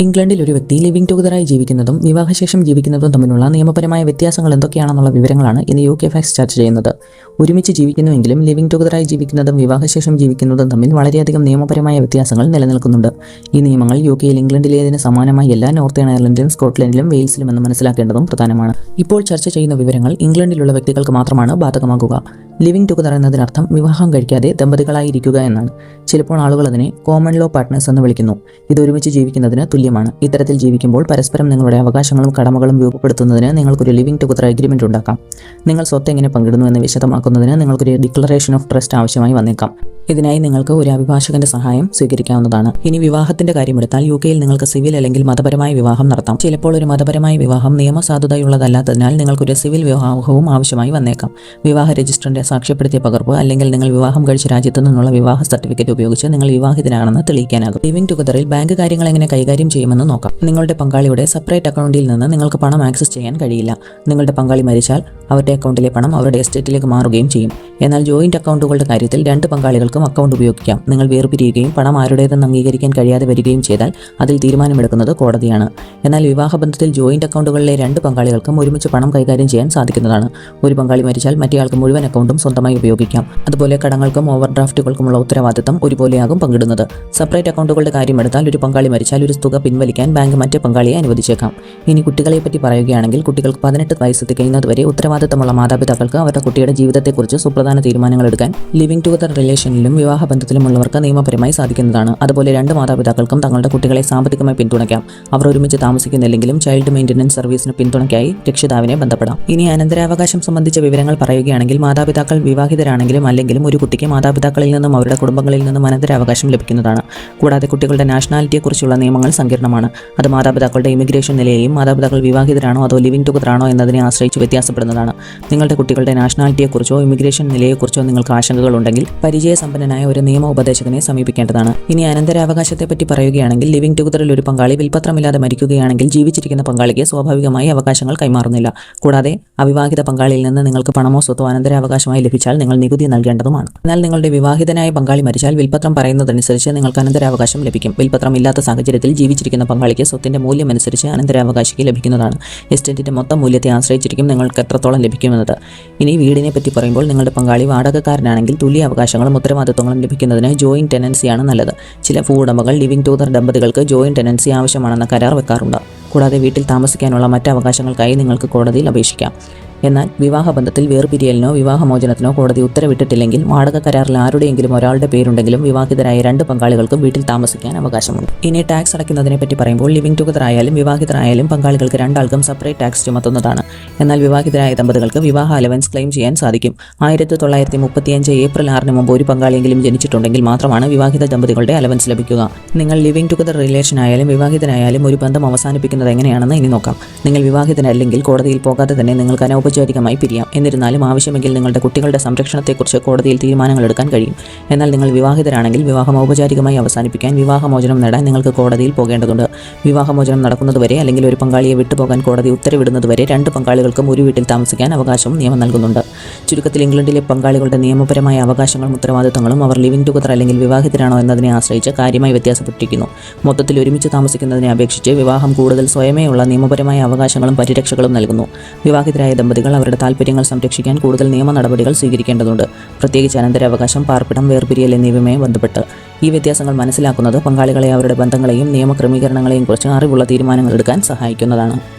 ഇംഗ്ലണ്ടിൽ ഒരു വ്യക്തി ലിവിംഗ് ടുഗദറായി ജീവിക്കുന്നതും വിവാഹശേഷം ജീവിക്കുന്നതും തമ്മിലുള്ള നിയമപരമായ വ്യത്യാസങ്ങൾ എന്തൊക്കെയാണെന്നുള്ള വിവരങ്ങളാണ് ഇന്ന് യു കെ ഫാക്സ് ചർച്ച ചെയ്യുന്നത്. ഒരുമിച്ച് ജീവിക്കുന്നുവെങ്കിലും ലിവിംഗ് ടുഗദറായി ജീവിക്കുന്നതും വിവാഹശേഷം ജീവിക്കുന്നതും തമ്മിൽ വളരെയധികം നിയമപരമായ വ്യത്യാസങ്ങൾ നിലനിൽക്കുന്നുണ്ട്. ഈ നിയമങ്ങൾ യു കെയിൽ ഇംഗ്ലണ്ടിലേതിന് സമാനമായി എല്ലാ നോർത്തേൺ അയർലൻഡിലും സ്കോട്ട്ലൻഡിലും വെയിൽസിലും എന്ന് മനസ്സിലാക്കേണ്ടതും പ്രധാനമാണ്. ഇപ്പോൾ ചർച്ച ചെയ്യുന്ന വിവരങ്ങൾ ഇംഗ്ലണ്ടിലുള്ള വ്യക്തികൾക്ക് മാത്രമാണ് ബാധകമാകുക. ലിവിംഗ് ടുഗദർ എന്നതിനർത്ഥം വിവാഹം കഴിക്കാതെ ദമ്പതികളായിരിക്കുക എന്നാണ്. ചിലപ്പോൾ ആളുകൾ അതിനെ കോമൺ ലോ പാർട്ട്നേഴ്സ് എന്ന് വിളിക്കുന്നു. ഇത് ഒരുമിച്ച് ജീവിക്കുന്നതിന് തുല്യമാണ്. ഇത്തരത്തിൽ ജീവിക്കുമ്പോൾ പരസ്പരം നിങ്ങളുടെ അവകാശങ്ങളും കടമകളും രൂപപ്പെടുത്തുന്നതിന് നിങ്ങൾക്കൊരു ലിവിംഗ് ടുഗദർ അഗ്രിമെന്റ് ഉണ്ടാക്കാം. നിങ്ങൾ സ്വത്ത് എങ്ങനെ പങ്കിടുന്നു എന്ന് വിശദമാക്കുന്നതിന് നിങ്ങൾക്കൊരു ഡിക്ലറേഷൻ ഓഫ് ട്രസ്റ്റ് ആവശ്യമായി വന്നേക്കാം. ഇതിനായി നിങ്ങൾക്ക് ഒരു അഭിഭാഷകന്റെ സഹായം സ്വീകരിക്കാവുന്നതാണ്. ഇനി വിവാഹത്തിന്റെ കാര്യമെടുത്താൽ യു കെയിൽ നിങ്ങൾക്ക് സിവിൽ അല്ലെങ്കിൽ മതപരമായ വിവാഹം നടത്താം. ചിലപ്പോൾ ഒരു മതപരമായ വിവാഹം നിയമസാധുതയുള്ളതല്ലാത്തതിനാൽ നിങ്ങൾക്കൊരു സിവിൽ വിവാഹവും ആവശ്യമായി വന്നേക്കാം. വിവാഹ രജിസ്റ്ററിന്റെ സാക്ഷ്യപ്പെടുത്തിയ പകർപ്പ് അല്ലെങ്കിൽ നിങ്ങൾ വിവാഹം കഴിച്ച രാജ്യത്തു നിന്നുള്ള വിവാഹ സർട്ടിഫിക്കറ്റ് ഉപയോഗിച്ച് നിങ്ങൾ വിവാഹിതനാണെന്ന് തെളിയിക്കാനാകും. ലിവിംഗ് ടുഗദറിൽ ബാങ്ക് കാര്യങ്ങൾ എങ്ങനെ കൈകാര്യം ചെയ്യുമെന്ന് നോക്കാം. നിങ്ങളുടെ പങ്കാളിയുടെ സെപ്പറേറ്റ് അക്കൗണ്ടിൽ നിന്ന് നിങ്ങൾക്ക് പണം ആക്സസ് ചെയ്യാൻ കഴിയില്ല. നിങ്ങളുടെ പങ്കാളി മരിച്ചാൽ അവരുടെ അക്കൗണ്ടിലെ പണം അവരുടെ എസ്റ്റേറ്റിലേക്ക് മാറുകയും ചെയ്യും. എന്നാൽ ജോയിന്റ് അക്കൗണ്ടുകളുടെ കാര്യത്തിൽ രണ്ട് പങ്കാളികൾക്കും അക്കൗണ്ട് ഉപയോഗിക്കാം. നിങ്ങൾ വേർപിരിയുകയും പണം ആരുടേതെന്ന് അംഗീകരിക്കാൻ കഴിയാതെ വരികയും ചെയ്താൽ അതിൽ തീരുമാനമെടുക്കുന്നത് കോടതിയാണ്. എന്നാൽ വിവാഹബന്ധത്തിൽ ജോയിന്റ് അക്കൗണ്ടുകളിലെ രണ്ട് പങ്കാളികൾക്കും ഒരുമിച്ച് പണം കൈകാര്യം ചെയ്യാൻ സാധിക്കുന്നതാണ്. ഒരു പങ്കാളി മരിച്ചാൽ മറ്റേയാൾക്ക് മുഴുവൻ അക്കൗണ്ടും സ്വന്തമായി ഉപയോഗിക്കാം. അതുപോലെ കടങ്ങൾക്കും ഓവർ ഡ്രാഫ്റ്റുകൾക്കുമുള്ള ഉത്തരവാദിത്തം ഒരുപോലെയാകും പങ്കിടുന്നത്. സെപ്പറേറ്റ് അക്കൗണ്ടുകളുടെ കാര്യമെടുത്താൽ ഒരു പങ്കാളി മരിച്ചാൽ ഒരു തുക പിൻവലിക്കാൻ ബാങ്ക് മറ്റേ പങ്കാളിയെ അനുവദിച്ചേക്കാം. ഇനി കുട്ടികളെ പറ്റി പറയുകയാണെങ്കിൽ കുട്ടികൾക്ക് പതിനെട്ട് വയസ്സ് തികയുന്നതുവരെ ഉത്തരവാദിത്തമുള്ള മാതാപിതാക്കൾക്ക് അവരുടെ കുട്ടിയുടെ ജീവിതത്തെക്കുറിച്ച് സുപ്രധാന തീരുമാനങ്ങൾ എടുക്കാൻ ലിവിംഗ് ടുഗദർ റിലേഷനിലും വിവാഹ ബന്ധത്തിലുമുള്ളവർക്ക് നിയമപരമായി സാധിക്കുന്നതാണ്. അതുപോലെ രണ്ട് മാതാപിതാക്കൾക്കും തങ്ങളുടെ കുട്ടികളെ സാമ്പത്തികമായി പിന്തുണയ്ക്കാം. അവർ ഒരുമിച്ച് താമസിക്കുന്നില്ലെങ്കിലും ചൈൽഡ് മെയിന്റനൻസ് സർവീസിന് പിന്തുണയ്ക്കായി രക്ഷിതാവിനെ ബന്ധപ്പെടാം. ഇനി അനന്തരാവകാശം സംബന്ധിച്ച വിവരങ്ങൾ പറയുകയാണെങ്കിൽ മാതാപിതാക്കൾ വിവാഹിതരാണെങ്കിലും അല്ലെങ്കിലും ഒരു കുട്ടിക്ക് മാതാപിതാക്കളിൽ നിന്നും അവരുടെ കുടുംബങ്ങളിൽ നിന്നും അനന്തരാവകാശം ലഭിക്കുന്നതാണ്. കൂടാതെ കുട്ടികളുടെ നാഷണാലിറ്റിയെക്കുറിച്ചുള്ള നിയമങ്ങൾ സങ്കീർണമാണ്. അത് മാതാപിതാക്കളുടെ ഇമിഗ്രേഷൻ നിലയെയും മാതാപിതാക്കൾ വിവാഹിതരാണോ അതോ ലിവിംഗ് ടുഗദറാണോ എന്നതിനെ ആശ്രയിച്ച് വ്യത്യാസപ്പെടുന്നതാണ്. നിങ്ങളുടെ കുട്ടികളുടെ നാഷണാലിറ്റിയെക്കുറിച്ചോ ഇമിഗ്രേഷൻ നിലയെക്കുറിച്ചോ നിങ്ങൾക്ക് ആശങ്കകൾ ആശങ്കകളുണ്ടെങ്കിൽ പരിചയസമ്പന്നനായ ഒരു നിയമ ഉപദേശകനെ സമീപിക്കേണ്ടതാണ്. ഇനി അനന്തരാവകാശത്തെപ്പറ്റി പറയുകയാണെങ്കിൽ ലിവിംഗ് ടുഗദറിൽ ഒരു പങ്കാളി വിൽപത്രമില്ലാതെ മരിക്കുകയാണെങ്കിൽ ജീവിച്ചിരിക്കുന്ന പങ്കാളിക്ക് സ്വാഭാവികമായി അവകാശങ്ങൾ കൈമാറുന്നില്ല. കൂടാതെ അവിവാഹിത പങ്കാളിയിൽ നിന്ന് നിങ്ങൾക്ക് പണമോ സ്വത്തോ അനന്തരാവകാശമായി ലഭിച്ചാൽ നിങ്ങൾ നികുതി നൽകേണ്ടതുമാണ്. എന്നാൽ നിങ്ങളുടെ വിവാഹിതനായ പങ്കാളി മരിച്ചാൽ വിൽപത്രം പറയുന്നതനുസരിച്ച് നിങ്ങൾക്ക് അനന്തരാവകാശം ലഭിക്കും. വിൽപത്രം ഇല്ലാത്ത സാഹചര്യത്തിൽ ജീവിച്ചിരിക്കുന്ന പങ്കാളിക്ക് സ്വത്തിന്റെ മൂല്യമനുസരിച്ച് അനന്തരാവകാശിക്ക് ലഭിക്കുന്നതാണ്. എസ്റ്റേറ്റിന്റെ മൊത്തം മൂല്യത്തെ ആശ്രയിച്ചിരിക്കും നിങ്ങൾക്ക് എത്രത്തോളം ലഭിക്കുമെന്നത് ഇനി വീടിനെ പറ്റി പറയുമ്പോൾ നിങ്ങളുടെ പങ്കാളി വാടകക്കാരനാണെങ്കിൽ തുല്യ അവകാശങ്ങളും ഉത്തരവാദിത്വങ്ങളും ലഭിക്കുന്നതിന് ജോയിന്റ് ടെനൻസിയാണ് നല്ലത്. ചില ഭൂവുടമകൾ ലിവിംഗ് ടൂതർ ദമ്പതികൾക്ക് ജോയിന്റ് ടെനൻസി ആവശ്യമാണെന്ന കരാർ വെക്കാറുണ്ട്. കൂടാതെ വീട്ടിൽ താമസിക്കാനുള്ള മറ്റ് അവകാശങ്ങൾക്കായി നിങ്ങൾക്ക് കോടതിയിൽ അപേക്ഷിക്കാം. എന്നാൽ വിവാഹബന്ധത്തിൽ വേർപിരിയലിനോ വിവാഹമോചനത്തിനോ കോടതി ഉത്തരവിട്ടിട്ടില്ലെങ്കിൽ വാടക കരാറിൽ ആരുടെയെങ്കിലും ഒരാളുടെ പേരുണ്ടെങ്കിലും വിവാഹിതരായ രണ്ട് പങ്കാളികൾക്കും വീട്ടിൽ താമസിക്കാൻ അവകാശമുണ്ട്. ഇനി ടാക്സ് അടയ്ക്കുന്നതിനെ പറ്റി പറയുമ്പോൾ ലിവിംഗ് ടുഗദർ ആയാലും വിവാഹിതരായാലും പങ്കാളികൾക്ക് രണ്ടാൾക്കും സെപ്പറേറ്റ് ടാക്സ് ചുമത്തുന്നതാണ്. എന്നാൽ വിവാഹിതരായ ദമ്പതികൾക്ക് വിവാഹ അലവൻസ് ക്ലെയിം ചെയ്യാൻ സാധിക്കും. ആയിരത്തി തൊള്ളായിരത്തി മുപ്പത്തിയഞ്ച് ഏപ്രിൽ ആറിന് മുമ്പ് ഒരു പങ്കാളിയെങ്കിലും ജനിച്ചിട്ടുണ്ടെങ്കിൽ മാത്രമാണ് വിവാഹിത ദമ്പതികളുടെ അലവൻസ് ലഭിക്കുക. നിങ്ങൾ ലിവിംഗ് ടുഗദർ റിലേഷൻ ആയാലും വിവാഹിതനായാലും ഒരു ബന്ധം അവസാനിപ്പിക്കുന്നത് എങ്ങനെയാണെന്ന് ഇനി നോക്കാം. നിങ്ങൾ വിവാഹിതനല്ലെങ്കിൽ കോടതിയിൽ പോകാതെ തന്നെ നിങ്ങൾക്ക് അനൗപചാരികമായി പിരിയാം. എന്നിരുന്നാലും ആവശ്യമെങ്കിൽ നിങ്ങളുടെ കുട്ടികളുടെ സംരക്ഷണത്തെക്കുറിച്ച് കോടതിയിൽ തീരുമാനങ്ങൾ എടുക്കാൻ കഴിയും. എന്നാൽ നിങ്ങൾ വിവാഹിതരാണെങ്കിൽ വിവാഹം ഔപചാരികമായി അവസാനിപ്പിക്കാൻ വിവാഹമോചനം നേടാൻ നിങ്ങൾക്ക് കോടതിയിൽ പോകേണ്ടതുണ്ട്. വിവാഹമോചനം നടക്കുന്നതുവരെ അല്ലെങ്കിൽ ഒരു പങ്കാളിയെ വിട്ടുപോകാൻ കോടതി ഉത്തരവിടുന്നതുവരെ രണ്ട് പങ്കാളികൾക്കും ഒരു വീട്ടിൽ താമസിക്കാൻ അവകാശവും നിയമം നൽകുന്നുണ്ട്. ചുരുക്കത്തിൽ ഇംഗ്ലണ്ടിലെ പങ്കാളികളുടെ നിയമപരമായ അവകാശങ്ങളും ഉത്തരവാദിത്തങ്ങളും അവർ ലിവിംഗ് ടുഗദർ അല്ലെങ്കിൽ വിവാഹിതരാണോ എന്നതിനെ ആശ്രയിച്ച് കാര്യമായി വ്യത്യാസപ്പെട്ടിരിക്കുന്നു. മൊത്തത്തിൽ ഒരുമിച്ച് താമസിക്കുന്നതിനെ അപേക്ഷിച്ച് വിവാഹം കൂടുതൽ സ്വയമേയുള്ള നിയമപരമായ അവകാശങ്ങളും പരിരക്ഷകളും നൽകുന്നു. വിവാഹിതരായ ദമ്പതികൾ അവരുടെ താൽപ്പര്യങ്ങൾ സംരക്ഷിക്കാൻ കൂടുതൽ നിയമ നടപടികൾ സ്വീകരിക്കേണ്ടതുണ്ട്. പ്രത്യേകിച്ച് അനന്തരാവകാശം പാർപ്പിടം വേർപിരിയൽ എന്നിവയുമായി ബന്ധപ്പെട്ട്. ഈ വ്യത്യാസങ്ങൾ മനസ്സിലാക്കുന്നത് പങ്കാളികളെ അവരുടെ ബന്ധങ്ങളെയും നിയമക്രമീകരണങ്ങളെയും കുറിച്ച് അറിവുള്ള തീരുമാനങ്ങൾ എടുക്കാൻ സഹായിക്കുന്നതാണ്.